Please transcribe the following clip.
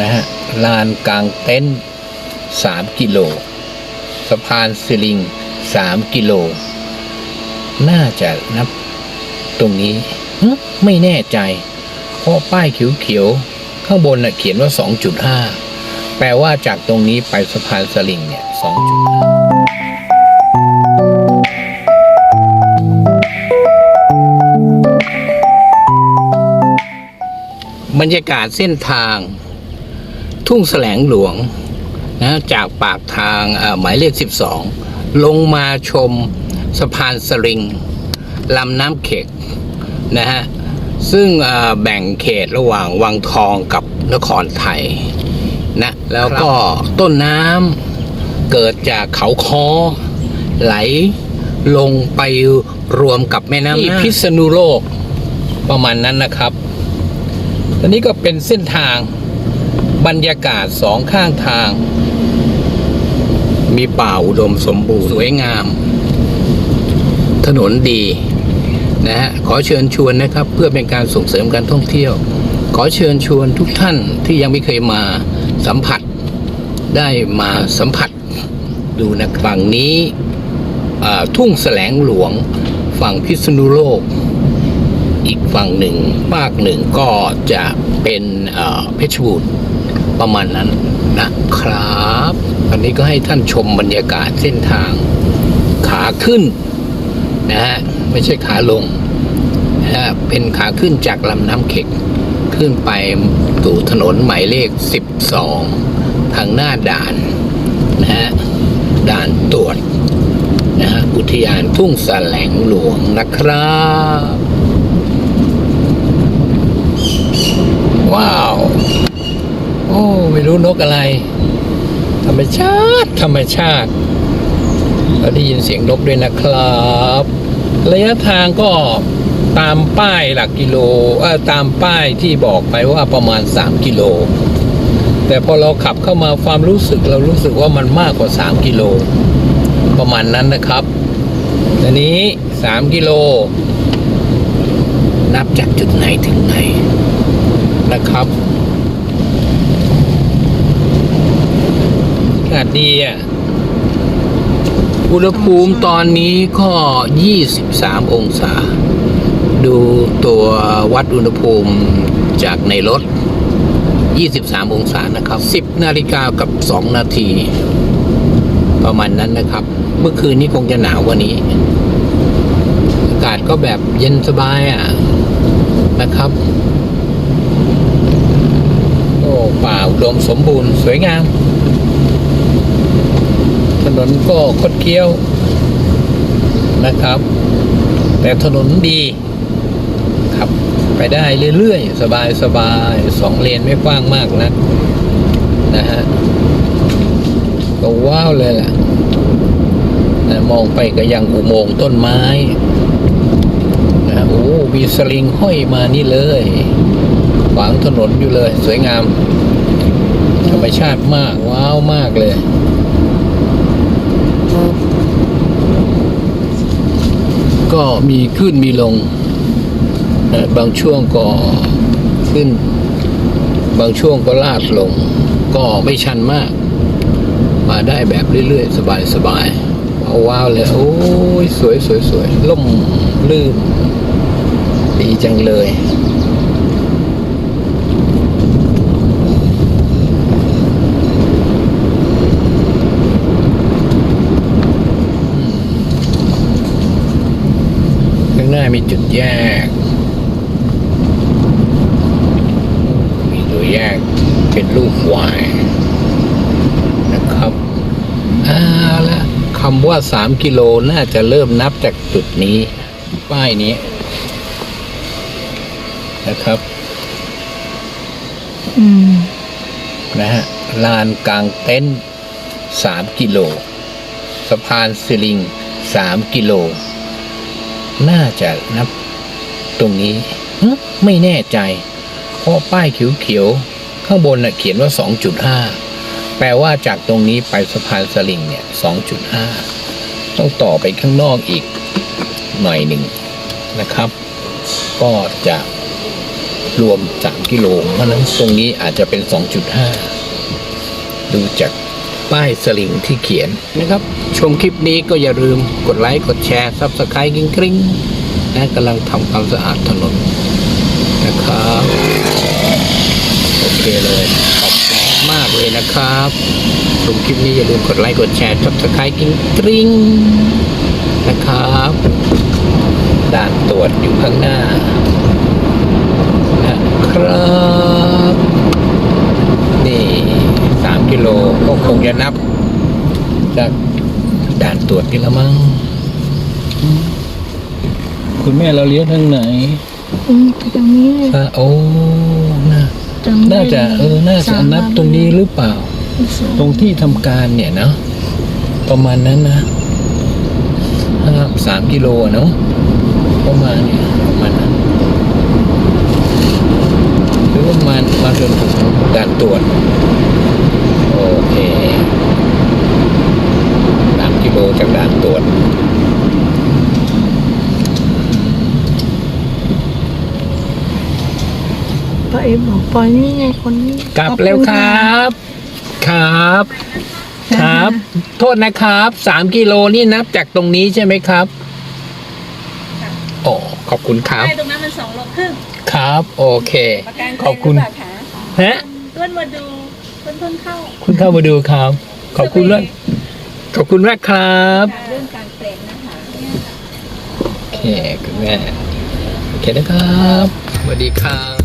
นะฮะลานกลางเต็นท์สามกิโลสะพานสิลิงสามกิโล น่าจะนับตรงนี้ ไม่แน่ใจ เพราะป้ายเขียวๆ ข้างบนนะเขียนว่า 2.5 แปลว่าจากตรงนี้ไปสะพานสลิงเนี่ย 2.5บรรยากาศเส้นทาง ทุ่งแสลงหลวงนะจากปากทางเอ่อหมายเลข 12 ลงมาชมสะพานสลิงลำน้ำเข็กนะฮะซึ่งเอ่อแบ่งเขตระหว่างวังทองกับนครไทยนะแล้วก็ต้นน้ำเกิดจากเขาคอไหลลงไปรวมกับแม่น้ำที่พิษณุโลกประมาณนั้นนะครับอันนี้ก็เป็นเส้นทาง บรรยากาศสองข้างทาง มีป่าอุดมสมบูรณ์สวยงาม ถนนดีนะฮะขอเชิญชวนนะครับ เพื่อเป็นการส่งเสริมการท่องเที่ยว ขอเชิญชวนทุกท่านที่ยังไม่เคยมาสัมผัส ได้มาสัมผัสดูนะฝั่งนี้ทุ่งแสลงหลวง ฝั่งพิษณุโลก อีกฝั่งหนึ่งภาคหนึ่งก็จะเป็นเอ่อเพชรบูรณ์ ประมาณนั้นนะครับอันนี้ก็ให้ท่านชมบรรยากาศเส้นทางขาขึ้นนะฮะไม่ใช่ขาลงนะฮะเป็นขาขึ้นจากลำน้ำเข็ก ขึ้นไปสู่ถนนหมายเลข 12 ทางหน้าด่านนะฮะด่านตรวจนะฮะอุทยานทุ่งแสลงหลวงนะครับว้าว โอ้ไม่รู้นกอะไร ธรรมชาติ ธรรมชาติเราได้ยินเสียงนกด้วยนะครับ ระยะทางก็ตามป้ายหลักกิโลเออตามป้ายที่บอกไปว่าประมาณ 3 กิโล แต่พอเราขับเข้ามาความรู้สึกเรารู้สึกว่ามันมากกว่า 3 กิโล ประมาณนั้นนะครับอันนี้ 3 กิโล นับจากจุดไหนถึงไหนนะครับาศดีอะ อุณหภูมิตอนนี้ก็ 23 องศา ดูตัววัดอุณหภูมิจากในรถ 23 องศานะครับ 10 นาฬิกากับ 2 นาที ประมาณนั้นนะครับ เมื่อคืนนี้คงจะหนาวกว่านี้ อากาศก็แบบเย็นสบายอะนะครับโอ้ป่าอุดมสมบูรณ์สวยงาม นนก็คดเคี้ยวนะครับ แต่ถนนดีขับไปได้เรื่อยๆ สบายๆสองเลนไม่กว้างมากนะนะฮะก็ว้าวเลยแหละนะมองไปก็ยังอุโมงค์ต้นไม้นะโอ้มีสลิงห้อยมานี่เลย ขวางถนนอยู่เลย สวยงาม ธรรมชาติมาก ว้าวมากเลย ก็มีขึ้นมีลง บางช่วงก็ขึ้น บางช่วงก็ลาดลง ก็ไม่ชันมาก มาได้แบบเรื่อยๆ สบายๆเอาว้าวเลย โอ้ย สวยสวยสวยล่มลื่นดีจังเลยางหน้ามีจุดแยก มีตัวแยกเป็นลูกควายนะครับเอาละคำว่าสามกิโลน่าจะเริ่มนับจากจุดนี้ ป้ายนี้ นะครับ อืม นะฮะ ลานกลางเต็นท์สามกิโล สะพานสิลิงสามกิโล น่าจะนับตรงนี้ไม่แน่ใจ เพราะป้ายเขียวๆ ข้างบนนะเขียนว่า 2.5 แปลว่าจากตรงนี้ไปสะพานสลิงเนี่ย 2.5 ต้องต่อไปข้างนอกอีกหน่อยหนึ่งนะครับ ก็จะรวม 3 กิโล เพราะนั้นตรงนี้อาจจะเป็น 2.5 ดูจาก ป้ายสลิงที่เขียนนะครับ ชมคลิปนี้ก็อย่าลืมกดไลค์กดแชร์ซับสไครต์กริ๊งกริ๊งนะกำลังทำความสะอาดถนนนะครับโอเคเลยขอบคุณมากเลยนะครับชมคลิปนี้อย่าลืมกดไลค์กดแชร์ซับสไครต์กริ๊งกริ๊งนะครับด่านตรวจอยู่ข้างหน้านะครับ นี่สามกิโลก็ คงจะนับ จากด่านตรวจนี่ละมั้งคุณแม่เราเลี้ยวทางไหนอืมตรงนี้เลยอะโอ้น่าตรงนี้น่าจะเออน่าจะนับตรงนี้หรือเปล่า ตรงที่ทำการเนี่ยเนาะประมาณนั้นนะห้าสามกิโลอะเนาะประมาณเนี่ยประมาณนั้นหรือว่ามามาจนถึงด่านตรวจโอเค สามกิโลจากด่านตรวจป้าเอ๋บอกปอยนี่ไงคนนี้กลับแล้วครับ ครับ ครับ โทษนะครับสามกิโลนี่นับจากตรงนี้ใช่ไหมครับโอ้ขอบคุณครับใช่ตรงนั้นมันสองโลครึ่งครับ โอเค ประกันขอบคุณเต็มหรืเปล่าคะฮะเพื่อนมาดูเพื่อนเพื่อนเข้าคุณเข้ามาดูครับ ขอบคุณมากขอบคุณมากครับ เรื่องการเปลี่ยนนะคะโอเคคุณแม่โอเคนะครับสวัสดีครับ